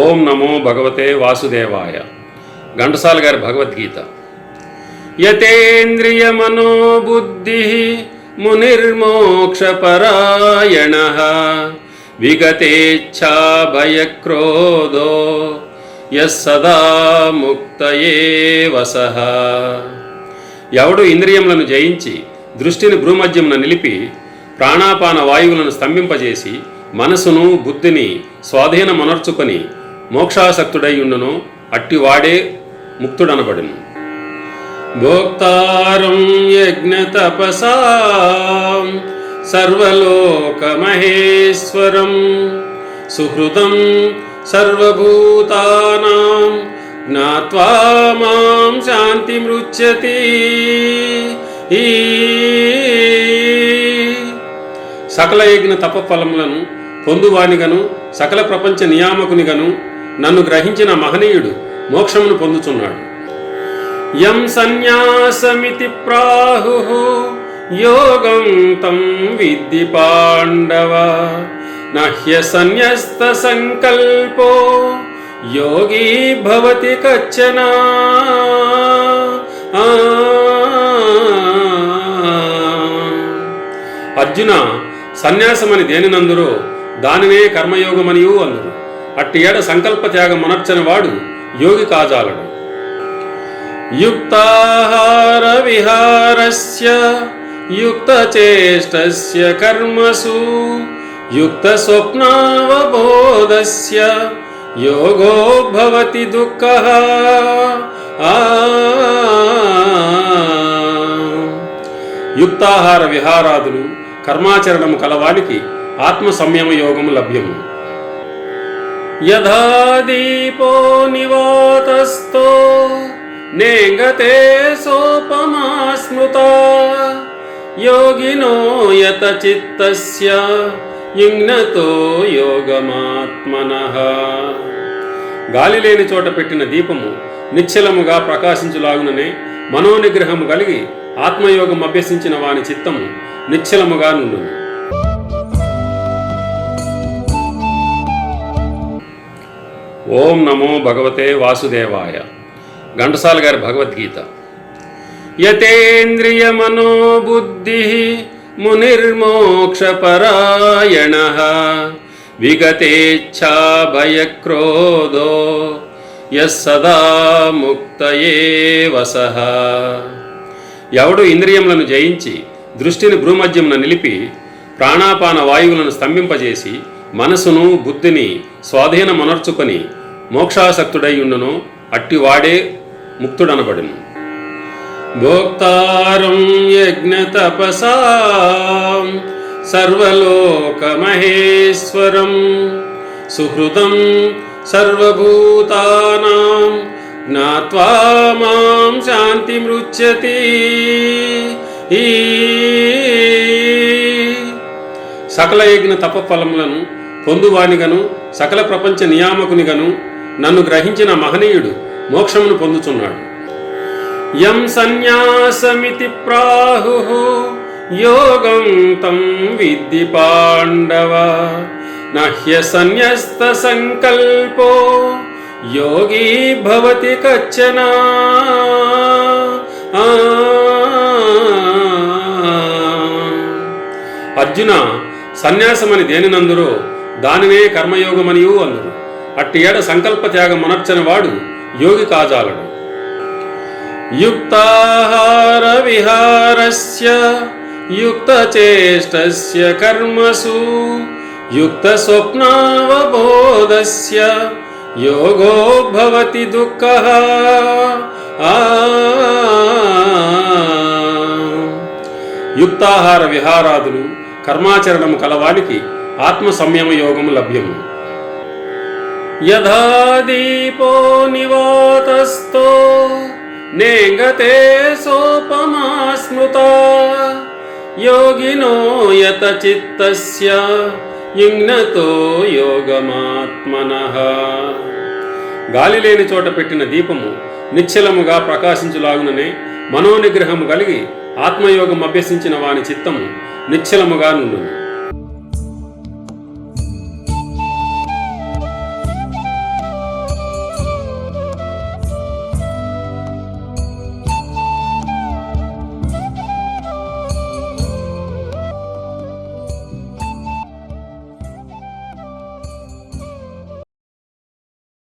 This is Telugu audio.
ఓం నమో భగవతే వాసుదేవాయ. ఘంటసాల గారి భగవద్గీత. యతేంద్రియ మనోబుద్ధి మునిర్మోక్షపరాయణ విగతేచ్ఛా భయక్రోధో యస్సదా ముక్తయే వసః ఎవడు ఇంద్రియములను జయించి దృష్టిని భ్రూమధ్యమున నిలిపి ప్రాణాపాన వాయువులను స్తంభింపజేసి మనసును బుద్ధిని స్వాధీనమనర్చుకొని మోక్షాసక్తుడైయుండును అట్టివాడే ముక్తుడనబడును. భోక్తారం యజ్ఞతపసా సర్వలోకమహేశ్వరం. సుహృదం సర్వభూతానాం జ్ఞాత్వా మాం శాంతిమృచ్యతి ఈ సకల యజ్ఞ తపఫలములను పొందువానిగను సకల ప్రపంచ నియామకునిగను నన్ను గ్రహించిన మహనీయుడు మోక్షమును పొందుచున్నాడు. యం సన్యాసమితి ప్రాహు యోగం తం విద్ది పాండవ నహ్య సన్యస్త సంకల్పో యోగీ భవతి కచ్చన. అర్జున సన్యాసమని దేనినందురో దానినే కర్మయోగమనియూ అందురు అట్టి ఏడ సంకల్ప త్యాగం మనర్చని వాడు యోగి కాజాలడు యుక్తాహార విహారస్య యుక్తచేష్టస్య కర్మసు యుక్త స్వప్నావబోధస్య యోగో భవతి దుఃఖ ఆ యుక్తాహార విహారాదులు కర్మాచరణము కలవానికి ఆత్మ సంయమ యోగము లభ్యము యథా దీపో నివాతస్థో నేంగతే సోపమా స్మృత యోగినో యత చిత్తస్య యుగ్నతో యోగమాత్మనః. గాలి లేని చోట పెట్టిన దీపము నిశ్చలముగా ప్రకాశించులాగుననే మనోనిగ్రహము కలిగి ఆత్మయోగం అభ్యసించిన వాని చిత్తము నిశ్చలముగా నుండును. ఓం నమో భగవతే వాసుదేవాయ. ఘంటసాల గారి భగవద్గీత. యతేంద్రియ మనోబుద్ధి మునిర్మోక్షపరాయణ విగతేచ్ఛా భయక్రోధో యస్సదా ముక్తయే వసః ఎవడు ఇంద్రియములను జయించి దృష్టిని భ్రూమధ్యమున నిలిపి ప్రాణాపాన వాయువులను స్తంభింపజేసి మనసును బుద్ధిని స్వాధీనమనర్చుకొని మోక్షాసక్తుడైయుండును అట్టివాడే ముక్తుడనబడును. భోక్తారం యజ్ఞతపసా సర్వలోకమహేశ్వరం. సుహృదం సర్వభూతానాం జ్ఞాత్వా మాం శాంతిమృచ్యతి ఈ సకల యజ్ఞ తపఫలములను పొందువానిగను సకల ప్రపంచ నియామకునిగను నన్ను గ్రహించిన మహనీయుడు మోక్షమును పొందుచున్నాడు యం సన్యాసమితి ప్రాహు యోగం తం విద్ది పాండవ నహ్య సన్యస్త సంకల్పో యోగీ భవతి కచ్చన ఆ. అర్జున సన్యాసమని దేనినందురో దానినే కర్మయోగమనియు అందురు అట్టి ఏడ సంకల్ప త్యాగం మనర్చని వాడు యోగి కాజాలడు. యుక్తాహార విహారస్య యుక్తచేష్టస్య కర్మసు యుక్త స్వప్నావబోధస్య యోగో భవతి దుఃఖ. ఆ యుక్తాహార విహారాదులు కర్మాచరణము కలవానికి ఆత్మ సంయమ యోగము లభ్యము. యథా దీపో నివాతస్థో నేంగతే సోపమా స్మృత యోగినో యత చిత్తస్య యుగ్నతో యోగమాత్మన. గాలి లేని చోట పెట్టిన దీపము నిశ్చలముగా ప్రకాశించులాగుననే మనోనిగ్రహము కలిగి ఆత్మయోగం అభ్యసించిన వాని చిత్తము నిశ్చలముగా నుండును.